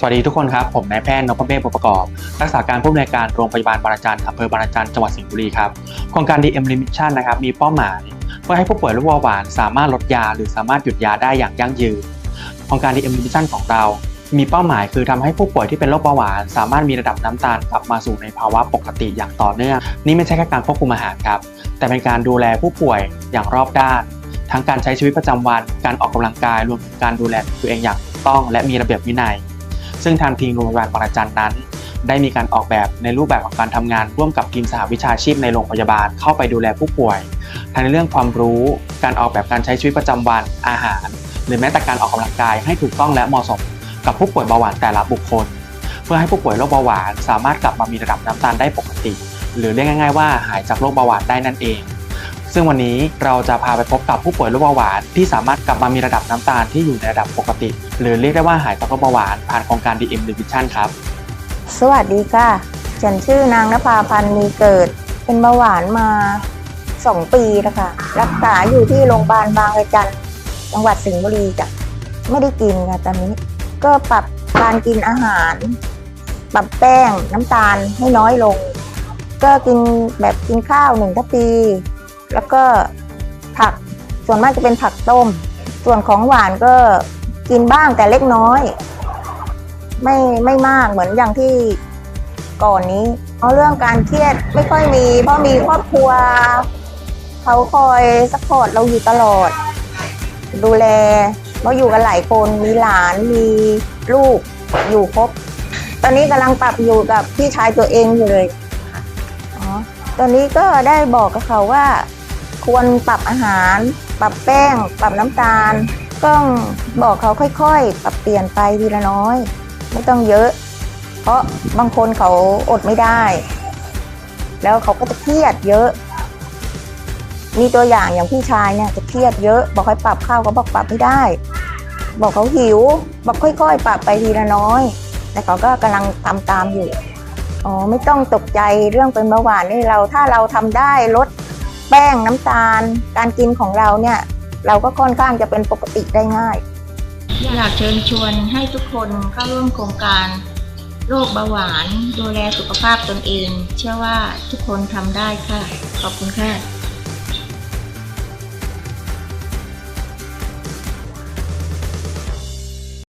สวัสดีทุกคนครับ ผมนายแพทย์นพเมฆบุญประกอบ รักษาการผู้อำนวยการโรงพยาบาลบางระจันอำเภอบางระจันจังหวัดสิงห์บุรีครับโครงการ DM Remission นะครับมีเป้าหมาย เพื่อให้ผู้ป่วยโรคเบาหวาน สามารถลดยา หรือสามารถหยุดยาได้อย่างยั่งยืนโครงการ DM Remission ของเรา มีเป้าหมายคือทำให้ผู้ป่วยที่เป็นโรคเบาหวาน สามารถมีระดับน้ำตาลกลับมาสู่ในภาวะปกติอย่างต่อเนื่องนี่ไม่ใช่แค่การควบคุมอาหารครับแต่เป็นการดูแลผู้ป่วยอย่างรอบด้าน ทั้งการใช้ชีวิตประจำวัน การออกกำลังกายรวมถึงการดูแลตัวเองอย่างถูกต้อง และมีระเบียบวินัย ซึ่งทางทีมโรงพยาบาลบางระจันนั้น ได้มีการออกแบบในรูปแบบของการทำงาน ร่วมกับทีมสหวิชาชีพในโรงพยาบาลเข้าไปดูแลผู้ป่วย ทั้งในเรื่องความรู้ การออกแบบการใช้ชีวิตประจำวันอาหาร หรือแม้แต่การออกกำลังกายให้ถูกต้องและเหมาะสม กับผู้ป่วยเบาหวานแต่ละบุคคล เพื่อให้ผู้ป่วยโรคเบาหวาน สามารถกลับมามีระดับน้ำตาลได้ปกติ หรือเรียกง่าย ๆว่าหายจากโรคเบาหวานได้นั่นเอง ซึ่งวันนี้เราจะพาไปพบกับผู้ป่วยโรคเบาหวาน ที่สามารถกลับมามีระดับน้ำตาลที่อยู่ในระดับปกติ หรือเรียกได้ว่าหายจากโรคเบาหวานผ่านโครงการ DM Revision ครับ สวัสดีค่ะ ฉันชื่อนางนภาพันธ์มีเกิด เป็นเบาหวานมาสองปีแล้วค่ะ รักษาอยู่ที่โรงพยาบาลบางระจันจังหวัดสิงห์บุรีจ้ะไม่ได้กินค่ะตอนนี้ ก็ปรับการกินอาหาร ปรับแป้งน้ำตาลให้น้อยลง ก็กินแบบกินข้าวหนึ่งทัพพี แล้วก็ผักส่วนมากจะเป็นผักต้ม ส่วนของหวานก็กินบ้างแต่เล็กน้อย ไม่ไม่มากเหมือนอย่างที่ก่อนนี้เพราะเรื่องการเครียดไม่ค่อยมี เพราะมีครอบครัวเขาคอยสปอร์ตเราอยู่ตลอด ดูแลเราอยู่กันหลายคนมีหลานมีลูกอยู่ครบ ตอนนี้กำลังปรับอยู่กับพี่ชายตัวเองอยู่เลย อ๋อ ตอนนี้ก็ได้บอกกับเขาว่า ควรปรับอาหาร ปรับแป้ง ปรับน้ำตาลก็บอกเขาค่อยๆ ปรับเปลี่ยนไปทีละน้อย ไม่ต้องเยอะ เพราะบางคนเขาอดไม่ได้ แล้วเขาก็จะเครียดเยอะ มีตัวอย่างอย่างพี่ชายเนี่ยจะเครียดเยอะ บอกให้ปรับข้าวก็บอกปรับไม่ได้ บอกเขาหิว บอกค่อยๆ ปรับไปทีละน้อย แต่เขาก็กำลังทำตามอยู่อ๋อไม่ต้องตกใจเรื่องเป็นเบาหวานนี่เราถ้าเราทำได้ลด แป้งน้ำตาล การกินของเราเนี่ย เราก็ค่อนข้างจะเป็นปกติได้ง่าย อยากเชิญชวนให้ทุกคนเข้าร่วมโครงการโรคเบาหวาน ดูแลสุขภาพตนเอง เชื่อว่าทุกคนทำได้ค่ะ ขอบคุณค่ะ